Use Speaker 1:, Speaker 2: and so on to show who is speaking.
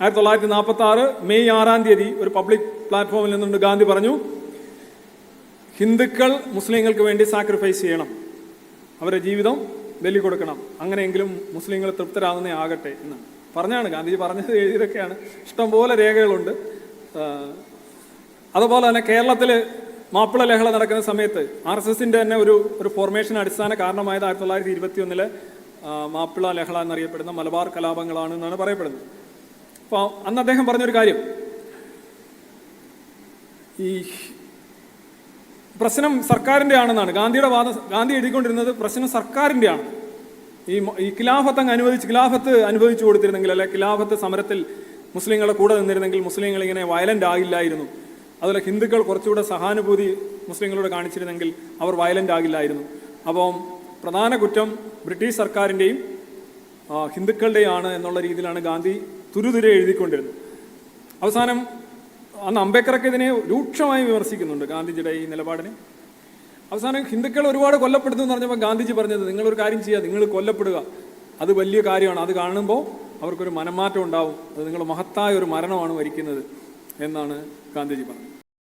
Speaker 1: ആയിരത്തി തൊള്ളായിരത്തി നാൽപ്പത്തി ആറ് മെയ് ആറാം തീയതി ഒരു പബ്ലിക് പ്ലാറ്റ്ഫോമിൽ നിന്നുകൊണ്ട് ഗാന്ധി പറഞ്ഞു ഹിന്ദുക്കൾ മുസ്ലിങ്ങൾക്ക് വേണ്ടി സാക്രിഫൈസ് ചെയ്യണം. അവരുടെ ജീവിതം ബലി കൊടുക്കണം. അങ്ങനെയെങ്കിലും മുസ്ലിങ്ങൾ തൃപ്തരാകുന്നേ ആകട്ടെ എന്ന്. പറഞ്ഞാണ് ഗാന്ധിജി പറഞ്ഞത് എഴുതിയതൊക്കെയാണ്. ഇഷ്ടംപോലെ രേഖകളുണ്ട്. അതുപോലെ തന്നെ കേരളത്തിൽ മാപ്പിള ലഹള നടക്കുന്ന സമയത്ത് ആർ എസ് എസിന്റെ തന്നെ ഒരു ഒരു ഫോർമേഷൻ അടിസ്ഥാന കാരണമായത് ആയിരത്തി തൊള്ളായിരത്തി ഇരുപത്തി ഒന്നിലെ മാപ്പിള ലഹള എന്നറിയപ്പെടുന്ന മലബാർ കലാപങ്ങളാണ് എന്നാണ് പറയപ്പെടുന്നത്. അപ്പോൾ അന്ന് അദ്ദേഹം പറഞ്ഞൊരു കാര്യം. ഈ പ്രശ്നം സർക്കാരിന്റെ ആണെന്നാണ്. ഗാന്ധിയുടെ വാദം ഗാന്ധി എഴുതിക്കൊണ്ടിരുന്നത് പ്രശ്നം സർക്കാരിന്റെ ആണ്. ഈ ഈ ഖിലാഫത്ത് അങ്ങ് അനുവദിച്ച് ഖിലാഫത്ത് അനുഭവിച്ചു കൊടുത്തിരുന്നെങ്കിൽ അല്ലെ ഖിലാഫത്ത് സമരത്തിൽ മുസ്ലിങ്ങളുടെ കൂടെ നിന്നിരുന്നെങ്കിൽ മുസ്ലിങ്ങൾ ഇങ്ങനെ വയലന്റ് ആകില്ലായിരുന്നു അതുപോലെ ഹിന്ദുക്കൾ കുറച്ചുകൂടെ സഹാനുഭൂതി മുസ്ലിങ്ങളോട് കാണിച്ചിരുന്നെങ്കിൽ അവർ വയലന്റ് ആകില്ലായിരുന്നു. അപ്പോൾ പ്രധാന കുറ്റം ബ്രിട്ടീഷ് സർക്കാരിന്റെയും ഹിന്ദുക്കളുടെയാണ് എന്നുള്ള രീതിയിലാണ് ഗാന്ധി തുരുതുരെ എഴുതിക്കൊണ്ടിരുന്നു. അവസാനം അന്ന് അംബേദ്കറൊക്കെ ഇതിനെ രൂക്ഷമായി വിമർശിക്കുന്നുണ്ട് ഗാന്ധിജിയുടെ ഈ നിലപാടിനെ. അവസാനം ഹിന്ദുക്കൾ ഒരുപാട് കൊല്ലപ്പെടുന്നു എന്ന് പറഞ്ഞപ്പോൾ ഗാന്ധിജി പറഞ്ഞത് നിങ്ങളൊരു കാര്യം ചെയ്യുക നിങ്ങൾ കൊല്ലപ്പെടുക. അത് വലിയ കാര്യമാണ്. അത് കാണുമ്പോൾ അവർക്കൊരു മനംമാറ്റം ഉണ്ടാവും. അത് നിങ്ങൾ മഹത്തായ ഒരു മരണമാണ് വരിക്കുന്നത് എന്നാണ് ഗാന്ധിജി പറഞ്ഞത്.